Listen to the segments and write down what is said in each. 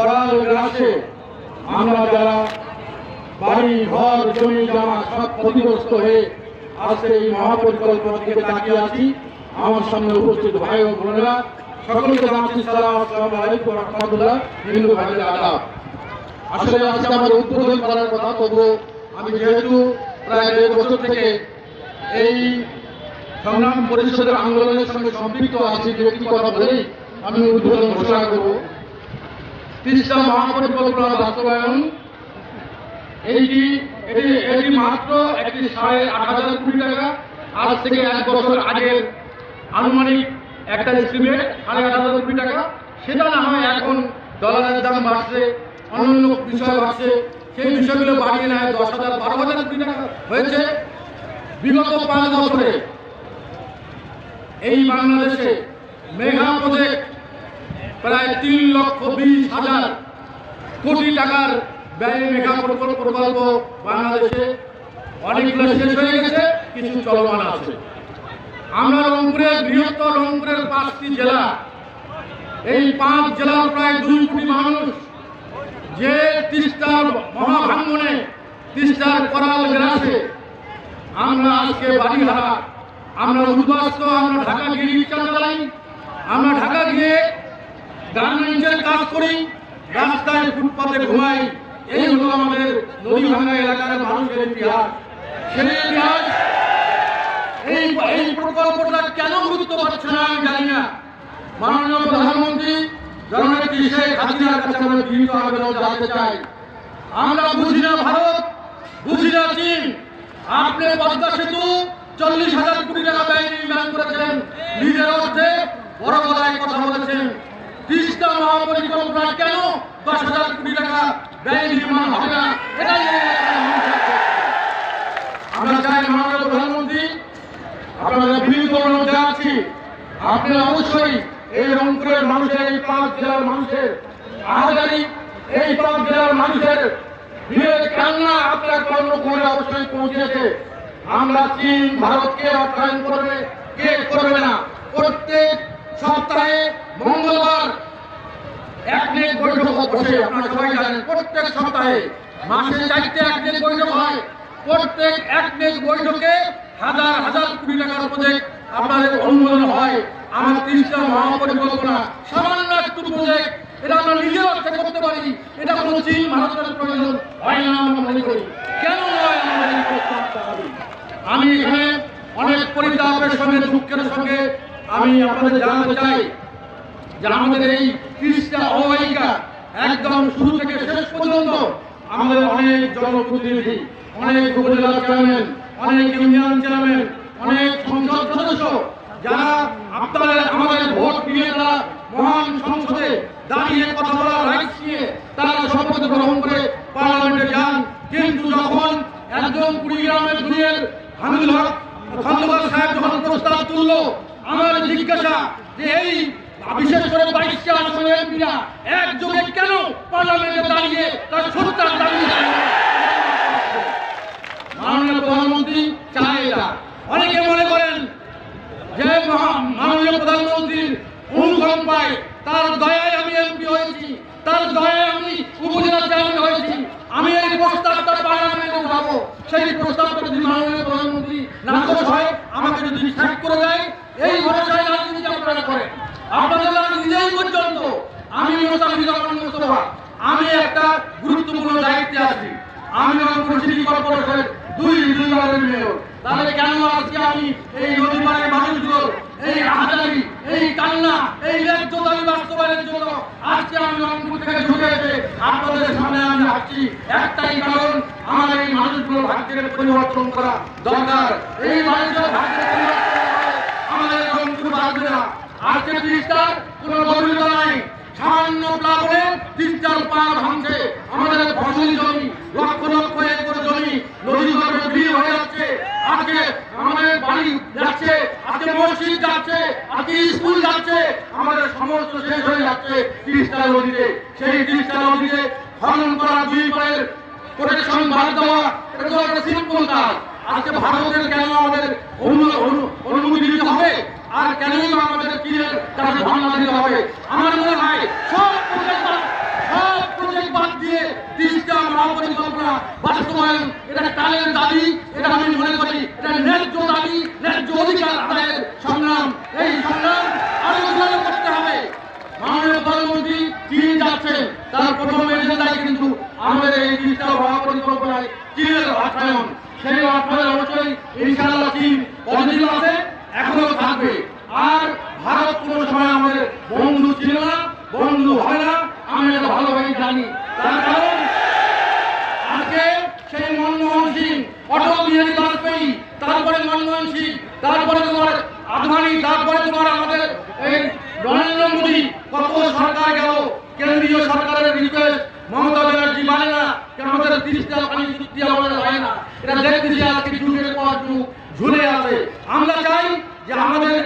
করাল গ্রাসে আমরা যারা বাড়ি, ঘর, জমি জমা সব ক্ষতিগ্রস্ত হয়ে আজকে এই মহাপরিকল্পনা থেকে তাকিয়ে আছি। আমার সামনে উপস্থিত ভাই ও বোনেরা, সকলকে জানাচ্ছি সালাম, আসসালামু আলাইকুম রহমতুল্লাহ হিন্দু আসলে আজকে আমার উদ্বোধন করার কথা, তবুও আমি যেহেতু প্রায় দেড় বছর থেকে এই সংগ্রাম পরিষদের আন্দোলনের সঙ্গে সম্পৃক্ত আছি দু একটি কথা বলেই আমি উদ্বোধন ঘোষণা করব। তিরিশটা মহাপরিকল্পনা বাস্তবায়ন। এইটি এটি এটি মাত্র একটি সাড়ে আট হাজার কোটি টাকা, আজ থেকে এক বছর আগের আনুমানিক একটা এস্টিমেট সাড়ে আট হাজার কোটি টাকা। সেটা না হয় এখন ডলারের দাম বাড়ছে, অন্যান্য বিষয় বাড়ছে। সেই বিষয়গুলো বাড়িয়ে নেয় দশ হাজার, বারো হাজার কোটি টাকা হয়েছে। বিগত পাঁচ বছরে এই বাংলাদেশে মেঘা প্রজেক্ট প্রায় তিন লক্ষ বিশ হাজার কোটি টাকার ব্যয়ে মেঘা প্রকল্প বাংলাদেশে অনেকগুলো শেষ হয়ে গেছে, কিছু চলমান আছে। আমরা রংপুরের বৃহত্তর রংপুরের পাঁচটি জেলা। এই পাঁচ জেলার প্রায় দুই কোটি মানুষ যে তিস্তার মহাভাঙ্গনে তিস্তার করাল গ্রাসে আমরা আজকে বাড়িহারা আমরা উদ্বাস্ত, আমরা ঢাকা গিয়ে রিক্সা চালাই আমরা ঢাকা গিয়ে গার্মেন্টসের কাজ করি, রাস্তায় ফুটপাতে ঘুমাই। এই হলো আমাদের নদী ভাঙ্গা এলাকার মানুষের ইতিহাস। ইতিহাস, এই এই প্রকল্পটা কেন গুরুত্ব পাচ্ছে না আমি জানি না। মাননীয় প্রধানমন্ত্রী জননেত্রী শেখ হাসিনার কাছে আমরা বিনীত আবেদন জানাতে চাই। আমরা বুঝি না ভারত, বুঝি না চীন। আপনি পদ্মা সেতু চল্লিশ হাজার কোটি টাকা ব্যয় নির্মাণ করেছেন। নিজের অর্থে বড় গলায় কথা বলেছেন। দশ হাজার কোটি টাকা ব্যয় নির্মাণ। আমরা চাই মাননীয় প্রধানমন্ত্রী আপনারা অবশ্যই এই রংপুরের মানুষের, এই পাঁচ জেলার মানুষের এই পাঁচ জেলার মানুষের ভিড়ের কান্না আপনার কর্ণকুমারে অবশ্যই পৌঁছেছে। আমরা চীন, ভারতকে অর্থায়ন করবে, কে করবে না? প্রত্যেক সপ্তাহে মঙ্গলবার এক নেট বৈঠক আপনারা সবাই জানেন, প্রত্যেক সপ্তাহে মাসে চারটে এক হয়। প্রত্যেক এক নেট বৈঠকে হাজার হাজার কোটি টাকার প্রজেক্ট আপনাদের অনুমোদন হয়। আমার তিরিশটা মহাপরিকল্পনা, সামান্য একটু প্রজেক্ট এটা আমরা নিজের অর্থে করতে পারি। এটা কোনো চীন হয় না মনে করি। কেন? আমি এখানে অনেক পরিতাপের সঙ্গে, দুঃখের সঙ্গে আমি আপনাদের জানাতে চাই যে আমাদের এই তিরিশটা অববাহিকা একদম শুরু থেকে শেষ পর্যন্ত আমাদের অনেক জনপ্রতিনিধি, অনেক উপজেলা চেয়ারম্যান অনেক ইউনিয়ন চেয়ারম্যান অনেক সংসদ সদস্য যারা আপনারা আমাদের ভোট দিয়ে তারা মহান সংসদে দাঁড়িয়ে কথা বলার রাইটস নিয়ে তারা শপথ গ্রহণ করে পার্লামেন্টে যান। কিন্তু যখন একজন কুড়িগ্রামের দুনিয়ার হামিদুল হক খন্দকার সাহেব যখন প্রস্তাব তুললো আমার জিজ্ঞাসা যে এই বিশেষ করে বাইশটা আসনে এমপিরা একযোগে কেন পার্লামেন্টে দাঁড়িয়ে তার সত্যার দাবি মাননীয় প্রধানমন্ত্রী চায় এটা। অনেকে মনে করেন যে মাননীয় প্রধানমন্ত্রীর অনুকম্পায় তার দয়ায় আমি এমপি হয়েছি। তার দয়ায় আমি উপজেলা চেয়ারম্যান হয়েছি। আমি এই প্রস্তাবটা পার্লামেন্টে উঠাবো সেই প্রস্তাবটা যদি মাননীয় প্রধানমন্ত্রী নাকচ হয়, আমাকে যদি ত্যাগ করে দেয়, এই ভরসায় রাজনীতি আপনারা করেন। আপনাদের আমি নিজেই পর্যন্ত আমি মোস্তফা। আমি একটা গুরুত্বপূর্ণ দায়িত্বে আছি। আমি রংপুর সিটি কর্পোরেশনের দুই দুইবারের মেয়র। তাহলে কেন আজকে আমি এই নদীপাড়ের মানুষগুলো, এই হাজারি এই কান্না, এই ন্যায্য বাস্তবায়নের জন্য আজকে আমি রংপুর থেকে ঢুকে এসে আপনাদের সামনে আমি আসছি। একটাই কারণ, আমার এই মানুষগুলোর ভাগ্যের পরিবর্তন করা দরকার। এই মানুষের ভাগ্যের পরিবর্তন আমাদের রংপুর না। আজকে তিরিশটার কোনো গভীরতা নাই। সামান্য প্লাবনে তিরিশটা তিস্তার পার ভাঙছে। আমাদের ফসলি জমি, লক্ষ লক্ষ একর জমি নদী গর্ভে বিলীন হয়ে যাচ্ছে। আজকে আমাদের বাড়ি যাচ্ছে, আজকে মসজিদ যাচ্ছে, আজকে স্কুল যাচ্ছে। আমাদের সমস্ত শেষ হয়ে যাচ্ছে তিরিশটা নদীতে। সেই তিরিশটা নদীতে খনন করা দুই পায়ের প্রোটেকশন বাদ দেওয়া, এটা তো একটা সিম্পল কাজ। আজকে ভারতের কেন আমাদের অনু- অনু- অনুমতি দিতে হবে আর কেনই বা আমাদের চীনের কাছে ধর্ণা দিতে হবে আমার মনে হয় সব প্রজেক্ট সব প্রজেক্ট বাদ দিয়ে তিরিশটা মহাপরিকল্পনা বাস্তবায়ন এটা কালের দাবি, এটা আমি মনে করি, এটা ন্যায্য দাবি, ন্যায্য অধিকার আদায়ের সংগ্রাম। এই সংগ্রাম আরও জোরে করতে হবে। মাননীয় প্রধানমন্ত্রী চীন যাচ্ছেন, তার প্রথম এজেন্ডায় কিন্তু আমাদের এই তিনটা মহাপরিকল্পনায় চীনের অর্থায়ন সেই অর্থায়ন অবশ্যই ইনশাআল্লাহ চীন পজিটিভ আছে এখনও থাকবে। আর ভারত কোনো সময় আমাদের বন্ধু ছিল না, বন্ধু হয় না, আমি এটা ভালোভাবে জানি। তার কারণ, আজকে সেই মনমোহন সিং, অটল বিহারী বাজপেয়ী, তারপরে মনমোহন সিং, তারপরে তোমার আদবানি তারপরে তোমার আমাদের এই নরেন্দ্র মোদী, কত সরকার গেল, কেন্দ্রীয় সরকারের রিকোয়েস্ট মমতা ব্যানার্জি মানে না কেন আমাদের তিরিশটা পানি চুক্তি আমাদের হয় না। এটা দেখতেছি আজকে যুগের পর যুগ ঝুলে আছে আমরা চাই যে আমাদের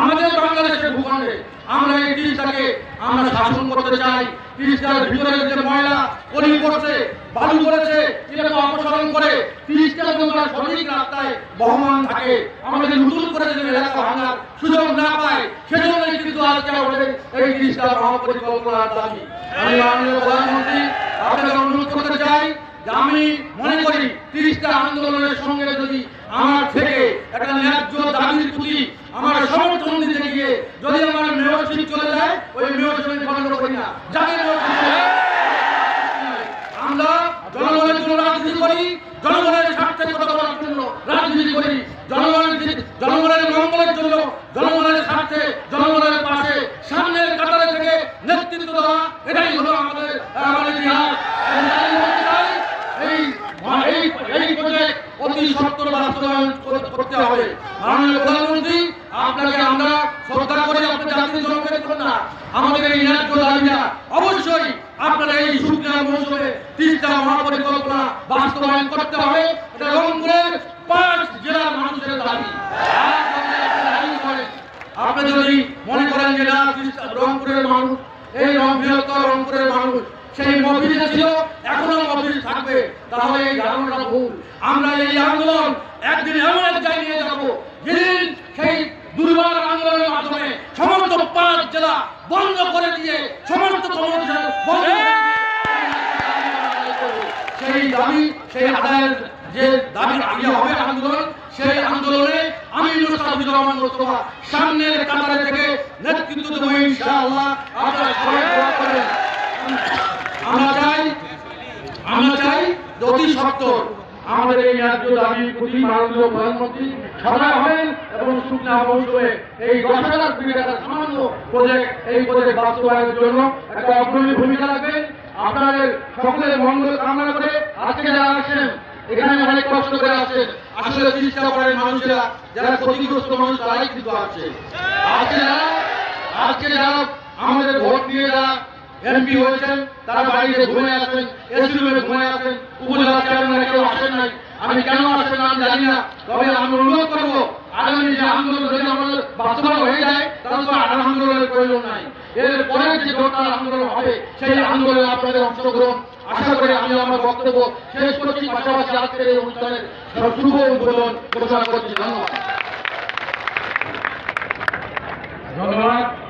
আমাদের বাংলাদেশের ভূখণ্ডে আমরা এই তিরিশটাকে আমরা শাসন করতে চাই তিরিশটার ভিতরে যে ময়লা পলি করছে বালু করেছে এটাকে অপসারণ করে তিরিশটা তোমরা সঠিক রাস্তায় বহমান থাকে। আমাদের নতুন করে যে এলাকা ভাঙার সুযোগ না পায় কিন্তু আজকে আমাদের এই তিরিশটা দাবি। আমি মাননীয় প্রধানমন্ত্রী আপনাকে অনুরোধ করতে চাই আমি মনে করি তিরিশটা আন্দোলনের সঙ্গে যদি আমার থেকে একটা ন্যায্য দাবির প্রতি আমার সমর্থন দিতে গিয়ে যদি আমার মেয়রশিপ চলে যায়, ওই মেয়রশিপ বন্ধ করি না। যাকে মেয়রশিপ চলে যায়, আমরা জনগণের জন্য রাজনীতি করি জনগণের স্বার্থে কথা বলার জন্য রাজনীতি করি জনগণের যে- জনগণের মঙ্গলের জন্য জনগণের স্বার্থে জনগণের পাশে সামনের কাতারে থেকে নেতৃত্ব দেওয়া এটাই হলো আমাদের আমাদের ইতিহাস আমি তাই বলতে চাই, এই এই এই প্রজেক্ট অতি সত্তর বাস্তবায়ন করে- করতে হবে। মাননীয় প্রধানমন্ত্রী, আপনাকে আমরা শ্রদ্ধা করি কন্যা আমাদের এই ন্যায্য দাবিটা অবশ্যই আপনারা এই মহাপরিকল্পনা বাস্তবায়ন করতে হবে। এটা রংপুরের পাঁচ জেলার মানুষের দাবি। আপনি যদি মনে করেন যে না রংপুরের মানুষ, এই বৃহত্তর রংপুরের মানুষ সেই ছিল এখনও মফিজ থাকবে। তাহলে এই ধারণাটা ভুল। আমরা এই আন্দোলন একদিন এমন এক জায়গায় নিয়ে যাব, যেদিন সেই দুর্বার আন্দোলনের মাধ্যমে সমস্ত পাঁচ জেলা বন্ধ করে দিয়ে সমস্ত কর্মচারী বন্ধ সেই দাবি, সেই আদায়ের যে দাবি আগে হবে আন্দোলন, সেই আন্দোলনে আমি মুস্তাফিজুর রহমান মোস্তফা সামনের কাতারে থেকে নেতৃত্ব দেবো ইনশাআল্লাহ। আপনারা সবাই দোয়া করবেন। আমরা চাই আমরা চাই অতি সত্তর। আমাদের এই ন্যায্য দাবি প্রতি মাননীয় প্রধানমন্ত্রী সদয় হবেন এবং শুকনা মৌসুমে এই দশ হাজার কোটি টাকার সামান্য প্রজেক্ট এই প্রজেক্ট বাস্তবায়নের জন্য একটা অগ্রণী ভূমিকা রাখবেন আপনাদের সকলের মঙ্গল কামনা করে আজকে যারা আসেন এখানে অনেক কষ্ট করে আসেন আসলে চিকিৎসা করেন মানুষেরা, যারা ক্ষতিগ্রস্ত মানুষ, তারাই কিন্তু আসছে। আজকে যারা আজকে যারা আমাদের ভোট দিয়ে যারা এমপি হয়েছেন, তারা বাড়িতে ঘুরে আসেন এসি রুমে ঘুরে আসেন উপজেলা চেয়ারম্যান কেউ আসেন নাই। আমি কেন আসেন আমি জানি না। তবে আমি অনুরোধ করব, আগামী যে আন্দোলন যদি আমাদের বাস্তবায়ন হয়ে যায়, তাহলে তো আর আন্দোলনের প্রয়োজন নাই। এর পরে যে দরকার আন্দোলন হবে, সেই আন্দোলনে আপনাদের অংশগ্রহণ, আশা করে আমি আমার বক্তব্য শেষ করছি। পাশাপাশি আজকের এই অনুষ্ঠানের শুভ উদ্বোধন ঘোষণা করছি। ধন্যবাদ। ধন্যবাদ।